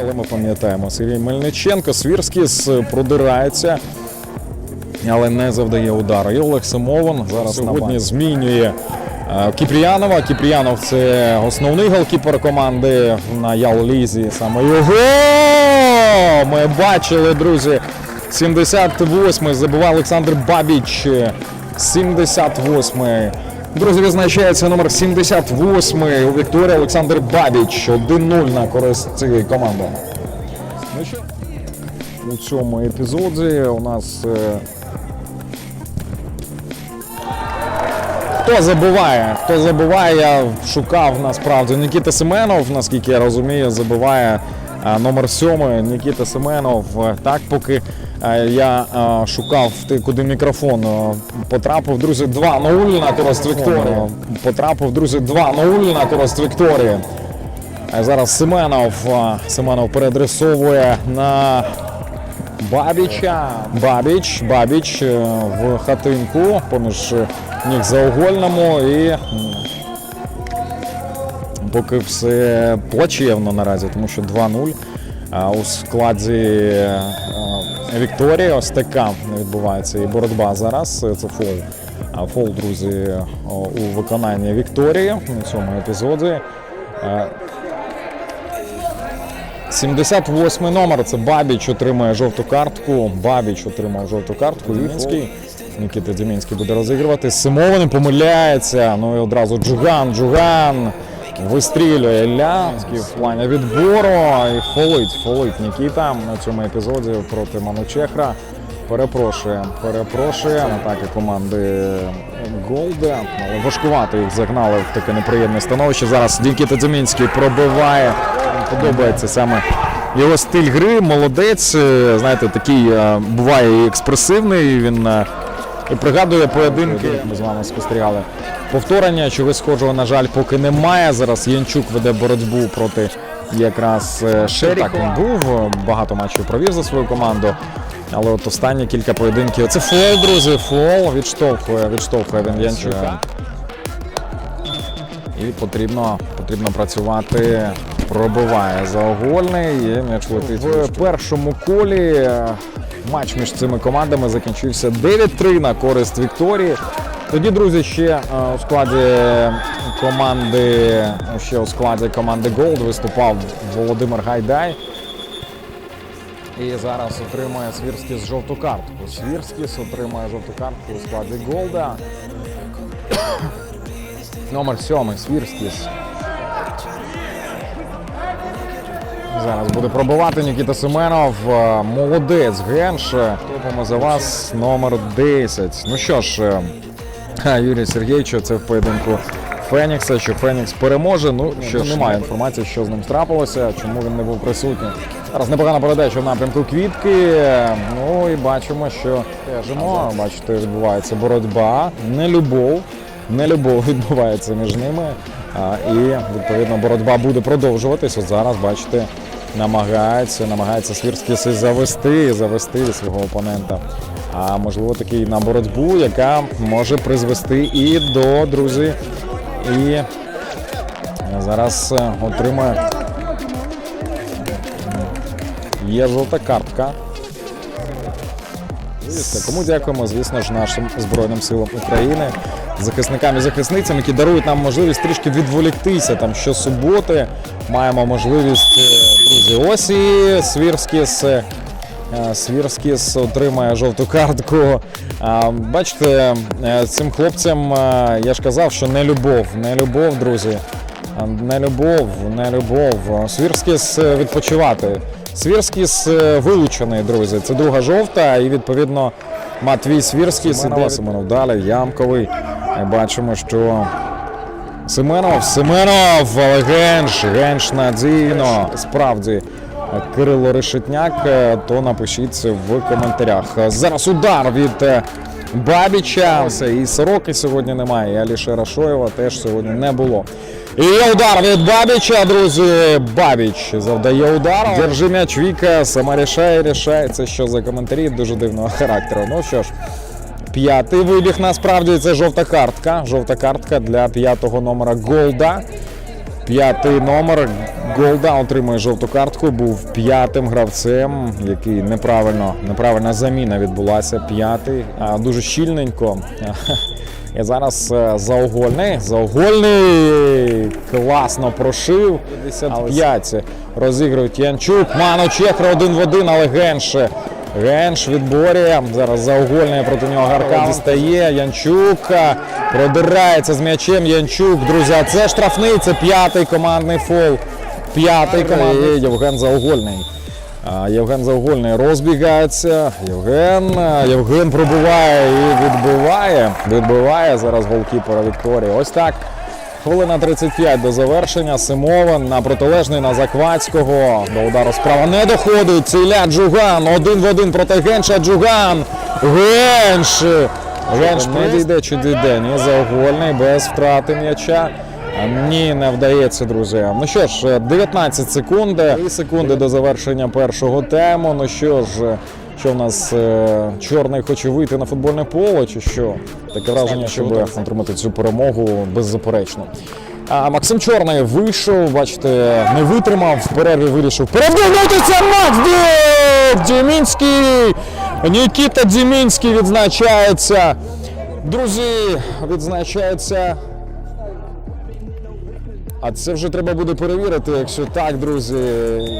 Але ми пам'ятаємо, Сергій Мельниченко, Свірськіс продирається, але не завдає удару. І Олег Симован зараз сьогодні змінює е, Кіпріянова. Кіпріянов це основний голкіпер команди на Ял-Лізі. Саме його ми бачили, друзі. 78-й забиває Олександр Бабіч. 78-й. Друзі, відзначається номер 78 у Вікторії Олександр Бабіч. 1-0 на користь цієї команди. Ну що? У цьому епізоді у нас. е, Хто забиває? Хто забиває? Я шукав насправді Нікіта Семенов, наскільки я розумію, забиває е, номер 7 Нікіта Семенов. Так, поки е, я е, шукав ти, куди мікрофон е, потрапив, друзі, 2-0 на користь Вікторії. Потрапив, друзі, 2-0 на користь Вікторії. Зараз Семенов. Семенов переадресовує на Бабіча. Бабіч, Бабіч в хатинку поміж ніг заугольному і поки все плачевно наразі, тому що 2-0 у складі е, Вікторії. Ось така відбувається і боротьба зараз. Це фол. Фол, друзі, у виконанні Вікторії на цьому епізоді. Е, 78 номер. Це Бабіч отримує жовту картку. Бабіч отримав жовту картку. Вінський. Нікіта Дімінський буде розігрувати. Симовин помиляється. Ну і одразу Джуган. Джуган вистрілює Ілля в плані відбору. І фолить. Фолить Нікіта на цьому епізоді проти Манучехра. Перепрошує, перепрошує атаки команди Голда. Але важкувато їх загнали в таке неприємне становище. Зараз Нікіта Дземінський пробиває. Подобається саме його стиль гри. Молодець. Знаєте, такий е, буває і експресивний. Він е, і пригадує поєдинки. Ми з вами спостерігали. Повторення чогось схожого, на жаль, поки немає. Зараз Янчук веде боротьбу проти якраз Шеріхова. Так, він був, багато матчів провів за свою команду. Але от останні кілька поєдинків. Це фол, друзі, фол. Відштовхує, відштовхує він Янчука. І потрібно, потрібно працювати. Пробиває заогольний. І м'яч летить в першому колі. е, Матч між цими командами закінчився 9-3 на користь Вікторії. Тоді, друзі, ще е, у складі команди, ще у складі команди Голд виступав Володимир Гайдай. І зараз отримує Свірськіс жовту картку. Свірськіс отримує жовту картку у складі Голда. Номер сьомий Свірськіс. Зараз буде пробивати Нікіта Семенов. Е, Молодець Генш. Топимо за вас номер 10. Ну що ж, е, Юрій Сергійович, це в поєдинку Фенікса, що Фенікс переможе. Ну що ж, немає інформації, що з ним трапилося, чому він не був присутній. Зараз непогана передача в напрямку квітки. Ну і бачимо, що. Бачите, відбувається боротьба, не любов. Не любов відбувається між ними. І відповідно боротьба буде продовжуватись. От зараз, бачите, намагається, намагається Свірський завести, завести свого опонента. А можливо таки на боротьбу, яка може призвести і до друзі. І зараз е, отримає. Є жовта картка. Кому дякуємо, звісно ж, нашим Збройним силам України, захисникам і захисницям, які дарують нам можливість трішки відволіктися. Там щосуботи маємо можливість, е, друзі, ось і Свірськіс. е, Свірськіс отримає жовту картку. Бачите, е, цим хлопцям я ж казав, що не любов, не любов, друзі. Не любов, не любов. Свірськіс відпочивати. Свірськіс е, вилучений, друзі. Це друга жовта, і відповідно Матвій Свірськіс іде Семенов далі. Ямковий. Ми бачимо, що Семенов, Семенов, але Генш, Генш надійно. Справді. Кирило Решетняк, е, то напишіть в коментарях. Зараз удар від е, Бабіча. І Сороки сьогодні немає, і Алішера Шоєва теж сьогодні не було. І є удар від Бабіча, друзі. Бабіч завдає удар. Держи м'яч Віка, сама рішає, рішає. Це що за коментарі дуже дивного характеру. Ну що ж, п'ятий вибіг насправді це жовта картка. Жовта картка для п'ятого номера Голда. П'ятий номер Голда отримує жовту картку. Був п'ятим гравцем, який неправильно, неправильна заміна відбулася. П'ятий, дуже щільненько. І зараз е, заугольний. Заугольний класно прошив. 55 розігрують Янчук. Мано Чехра один в один, але Генш. Генш відборює. Зараз заугольний проти нього Гаркав дістає. Янчук е, продирається з м'ячем. Янчук, друзі, це штрафний, це п'ятий командний фол. П'ятий командний. Євген Заугольний. Євген Завгольний розбігається. Євген. Євген пробиває і відбиває. Відбиває зараз голкіпера Вікторії. Ось так. Хвилина 35 до завершення. Симован на протилежний на Заквацького. До удару справа не доходить. Це Ілля Джуган. Один в один проти Генша. Джуган. Генш. Генш не дійде чи дійде. Ні, Завгольний без втрати м'яча. Ні, не вдається, друзі. Ну що ж, 19 секунд, 3 секунди до завершення першого тему. Ну що ж, що в нас е, чорний хоче вийти на футбольне поле, чи що? Таке враження, щоб отримати цю перемогу беззаперечно. А Максим Чорний вийшов, бачите, не витримав, в перерві вирішив перевернутися Макс Дєв! Дімінський! Нікіта Дімінський відзначається. Друзі, відзначається а це вже треба буде перевірити, якщо так, друзі.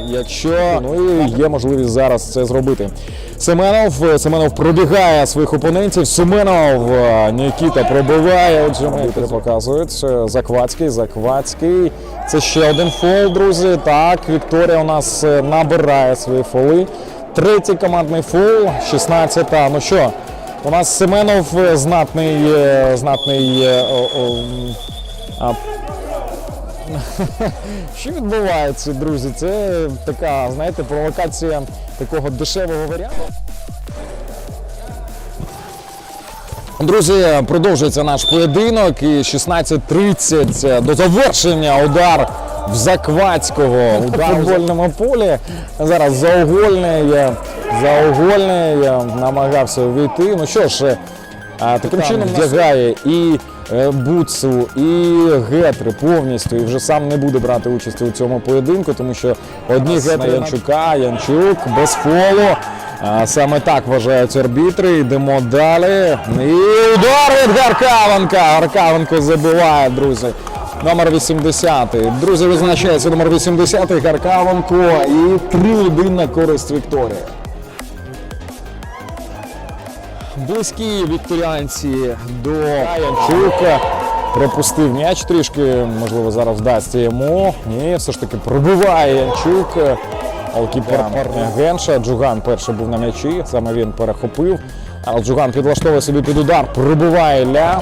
Якщо ну і є можливість зараз це зробити. Семенов Семенов пробігає своїх опонентів. Семенов е, Нікіта пробиває. Отже, арбітри показують. Е, Заквацький, Заквацький. Це ще один фол, друзі. Так, Вікторія у нас е, набирає свої фоли. Третій командний фол, 16-та. Ну що, у нас Семенов е, знатний, е, знатний. Е, що відбувається, друзі? Це така, знаєте, провокація такого дешевого варіанту. Друзі, продовжується наш поєдинок і 16.30 до завершення удар в Заквацького в футбольному полі. Зараз заугольний, заугольний намагався увійти. Ну що ж, таким чином вдягає і е, Буцу, і Гетри повністю, і вже сам не буде брати участі у цьому поєдинку, тому що одні Гетри Янчука, Янчук без фолу. Саме так вважають арбітри. Йдемо далі. І удар від Гаркавенка. Гаркавенко забиває, друзі. Номер 80. Друзі, визначається номер 80 Гаркавенко і 3-1 на користь Вікторії. Близькі вікторіанці до Янчука. Пропустив м'яч трішки, можливо, зараз вдасться йому. Ні, все ж таки пробиває Янчук. Алкіпер Генша. Джуган перший був на м'ячі, саме він перехопив. А Джуган підлаштовує собі під удар, пробиває Ля.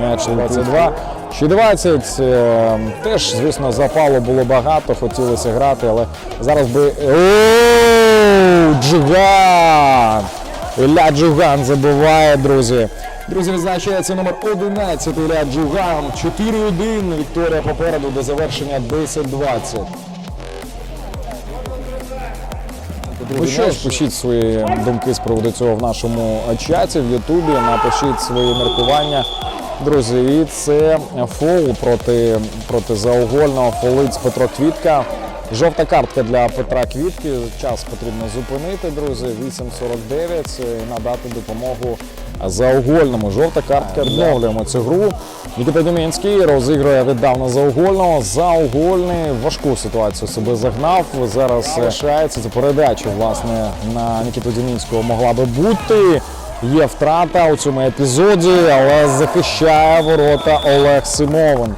М'яч 22. Ще 20. е, Теж, звісно, запалу було багато, хотілося грати, але зараз би. Оу, Джуган! Ілля Джуган забиває, друзі. Друзі, відзначається номер 11 Ілля Джуган. 4-1. Вікторія попереду до завершення 10-20. Ну що ж, пишіть свої думки з приводу цього в нашому чаті в Ютубі. Напишіть свої міркування. Друзі, і це фол проти, проти заугольного фолиць Петро Квітка. Жовта картка для Петра Квітки. Час потрібно зупинити, друзі. 8.49 і надати допомогу заугольному. Жовта картка. Відновлюємо цю гру. Нікіта Демінський розігрує віддавна заугольного. Заугольний важку ситуацію себе загнав. Зараз лишається це передача, власне, на Нікіту Демінського могла би бути. Є втрата у цьому епізоді, але захищає ворота Олег Симовин.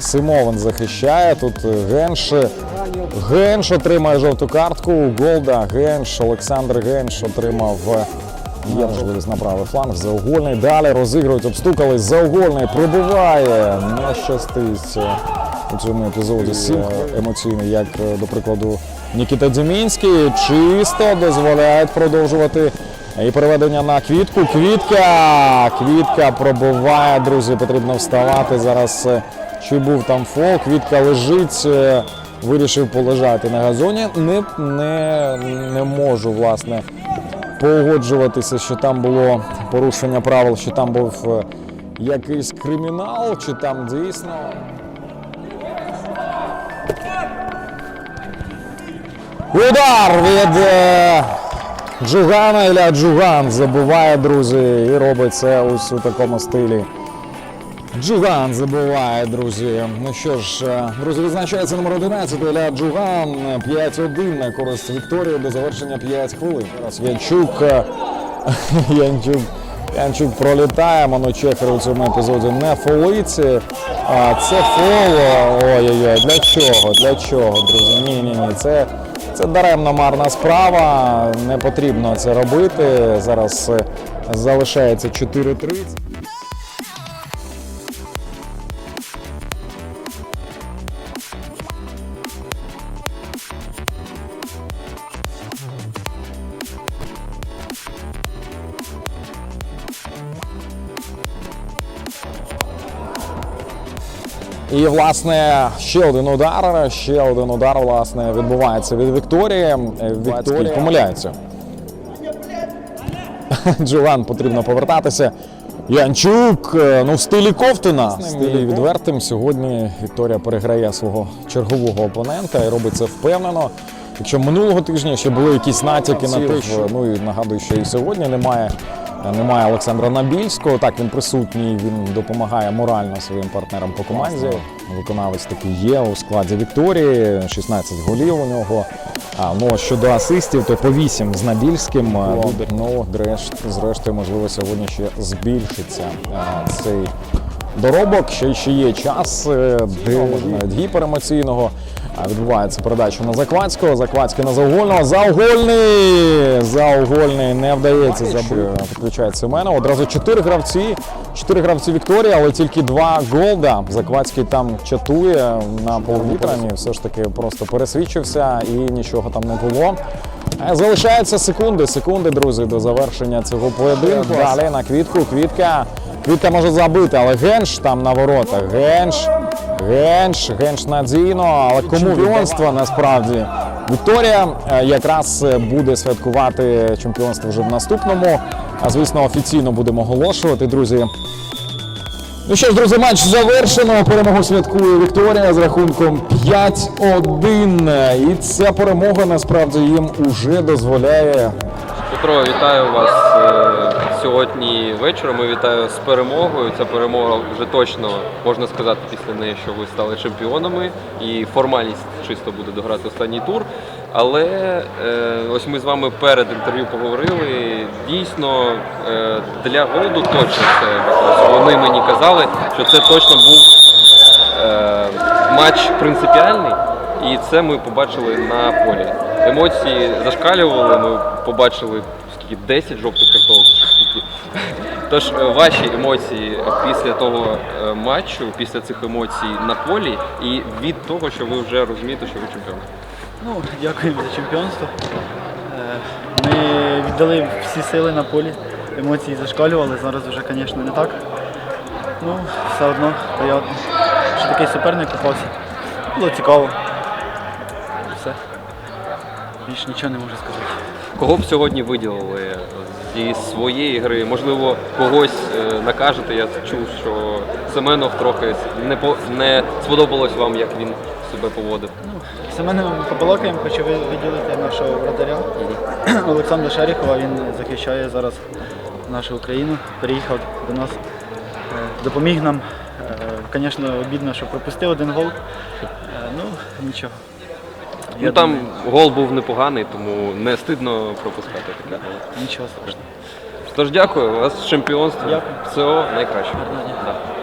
Симовин захищає. Тут Генш. Генш отримає жовту картку. Голда Генш, Олександр Генш отримав. Є можливість на правий фланг. Заугольний. Далі розігрують, обстукались. Заугольний пробиває. Не щастить у цьому епізоді. Сім емоційний, як, до прикладу, Нікіта Дзімінський. Чисто дозволяють продовжувати. І переведення на квітку. Квітка! Квітка пробиває, друзі. Потрібно вставати. Зараз е, чи був там фол. Квітка лежить вирішив полежати на газоні. Не не, не можу власне погоджуватися, що там було порушення правил, що там був е, якийсь кримінал, чи там дійсно. Удар від е, Джугана Іля Джуган забуває, друзі, і робить це ось у такому стилі. Джуган забиває, друзі. Ну що ж, е, друзі, відзначається номер 11 Ілля Джуган. 5-1 на користь Вікторії до завершення 5 хвилин. Зараз Янчук. е, Янчук. Янчук пролітає, Моночекер у цьому епізоді не фолиться. А це фол. Ой-ой-ой, для чого? Для чого, друзі? Ні, ні, ні. Це, це даремно марна справа. Не потрібно це робити. Зараз е, залишається 4-30. І, власне, ще один удар, ще один удар, власне, відбувається від Вікторії. Вікторія помиляється. Джован потрібно повертатися. Янчук, е, ну в стилі Ковтуна. В стилі відвертим. Сьогодні Вікторія переграє свого чергового опонента і робить це впевнено. Якщо минулого тижня ще були якісь натяки на те, що ну і нагадую, що і сьогодні немає. Немає Олександра Набільського. Так він присутній, він допомагає морально своїм партнерам по команді. Виконавець такий є у складі Вікторії, 16 голів у нього. А ну щодо асистів, то по 8 з Набільським. Ну, зрештою, можливо, сьогодні ще збільшиться цей доробок. Ще, ще є час, е, де навіть гіперемоційного. А, Відбувається передача на Заквацького. Заквацький на Заугольного. Заугольний! Заугольний не вдається забити. Підключає Семенов. Одразу чотири гравці. Чотири гравці Вікторії, але тільки два голда. Заквацький там чатує на полувітряні. Все ж таки просто пересвідчився і нічого там не було. Е, Залишаються секунди, секунди, друзі, до завершення цього поєдинку. Далі на квітку. Квітка. Квітка може забити, але Генш там на воротах. Генш. Генш, Генш надійно, але кому чемпіонство насправді. Вікторія е, якраз е, буде святкувати чемпіонство вже в наступному. А звісно, офіційно будемо оголошувати, друзі. Ну що ж, друзі, матч завершено. Перемогу святкує Вікторія з рахунком 5-1. І ця перемога насправді їм уже дозволяє Петро, вітаю вас е, сьогодні вечором. і Вітаю з перемогою. Ця перемога вже точно можна сказати після неї, що ви стали чемпіонами, і формальність чисто буде дограти останній тур. Але е, ось ми з вами перед інтерв'ю поговорили. Дійсно, е, для голду точно це вони мені казали, що це точно був е, матч принципіальний, і це ми побачили на полі. Емоції зашкалювали, ми побачили скільки 10 жовтих. Тож е, ваші емоції після того е, матчу, після цих емоцій на полі, і від того, що ви вже розумієте, що ви чемпіон. Ну, дякуємо за чемпіонство. Е, Ми віддали всі сили на полі, емоції зашкалювали, зараз вже, звісно, не так. Ну, все одно приємно, що такий суперник попався. Було цікаво. Все. Більш нічого не можу сказати. Кого б сьогодні виділили зі своєї гри? Можливо, когось е, накажете. Я чув, що Семенов трохи не по не сподобалось вам, як він себе поводив. Ну, Семеном побалакаємо, хочу виділити нашого вратаря Олександра Шеріхова. Він захищає зараз нашу Україну, приїхав до нас, е, допоміг нам. Е, Звісно, обідно, що пропустив один гол. Ну, нічого. Ну там гол був непоганий, тому не стидно пропускати таке. Нічого страшного. Тож дякую, у вас чемпіонство. Дякую. Всього найкращого. Гарного дня. Да.